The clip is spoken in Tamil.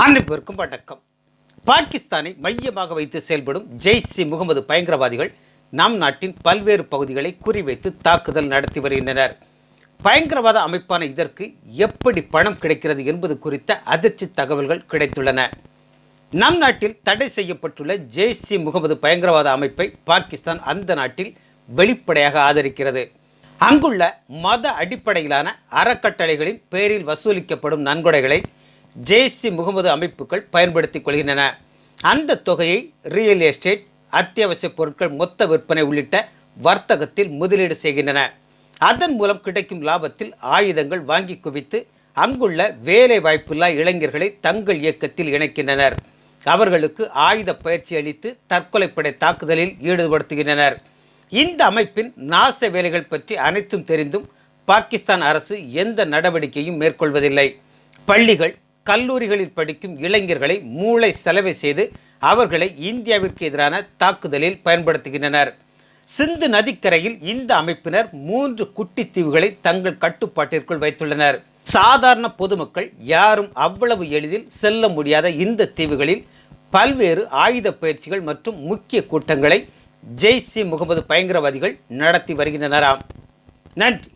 அனைவருக்கும் வணக்கம். பாகிஸ்தானை மையமாக வைத்து செயல்படும் ஜெய்ஷ் இ முகமது பயங்கரவாதிகள் நம் நாட்டின் பல்வேறு பகுதிகளை குறிவைத்து தாக்குதல் நடத்தி வருகின்றனர். பயங்கரவாத அமைப்பான இதற்கு எப்படி பணம் கிடைக்கிறது என்பது குறித்த அதிர்ச்சி தகவல்கள் கிடைத்துள்ளன. நம் நாட்டில் தடை செய்யப்பட்டுள்ள ஜெய்ஷ் இ முகமது பயங்கரவாத அமைப்பை பாகிஸ்தான் அந்த நாட்டில் வெளிப்படையாக ஆதரிக்கிறது. அங்குள்ள மத அடிப்படையிலான அறக்கட்டளைகளின் பேரில் வசூலிக்கப்படும் நன்கொடைகளை ஜெய்ஷ் முகமது அமைப்புகள் பயன்படுத்திக் கொள்கின்றன. அந்த தொகையை ரியல் எஸ்டேட் அத்தியாவசிய பொருட்கள் மொத்த விற்பனை உள்ளிட்ட வர்த்தகத்தில் முதலீடு செய்கின்றன. அதன் மூலம் கிடைக்கும் லாபத்தில் ஆயுதங்கள் வாங்கி குவித்து அங்குள்ள வேலை வாய்ப்புள்ள இளைஞர்களை தங்கள் இயக்கத்தில் இணைக்கின்றனர். அவர்களுக்கு ஆயுத பயிற்சி அளித்து தற்கொலைப்படை தாக்குதலில் ஈடுபடுத்துகின்றனர். இந்த அமைப்பின் நாச வேலைகள் பற்றி அனைத்தும் தெரிந்தும் பாகிஸ்தான் அரசு எந்த நடவடிக்கையும் மேற்கொள்வதில்லை. பள்ளிகள் கல்லூரிகளில் படிக்கும் இளைஞர்களை மூளை செலவை செய்து அவர்களை இந்தியாவிற்கு எதிரான தாக்குதலில் பயன்படுத்துகின்றனர். சிந்து நதிக்கரையில் இந்த அமைப்பினர் மூன்று குட்டி தீவுகளை தங்கள் கட்டுப்பாட்டிற்குள் வைத்துள்ளனர். சாதாரண பொதுமக்கள் யாரும் அவ்வளவு எளிதில் செல்ல முடியாத இந்த தீவுகளில் பல்வேறு ஆயுத பயிற்சிகள் மற்றும் முக்கிய கூட்டங்களை ஜெய்ஸ் முகமது பயங்கரவாதிகள் நடத்தி வருகின்றனராம். நன்றி.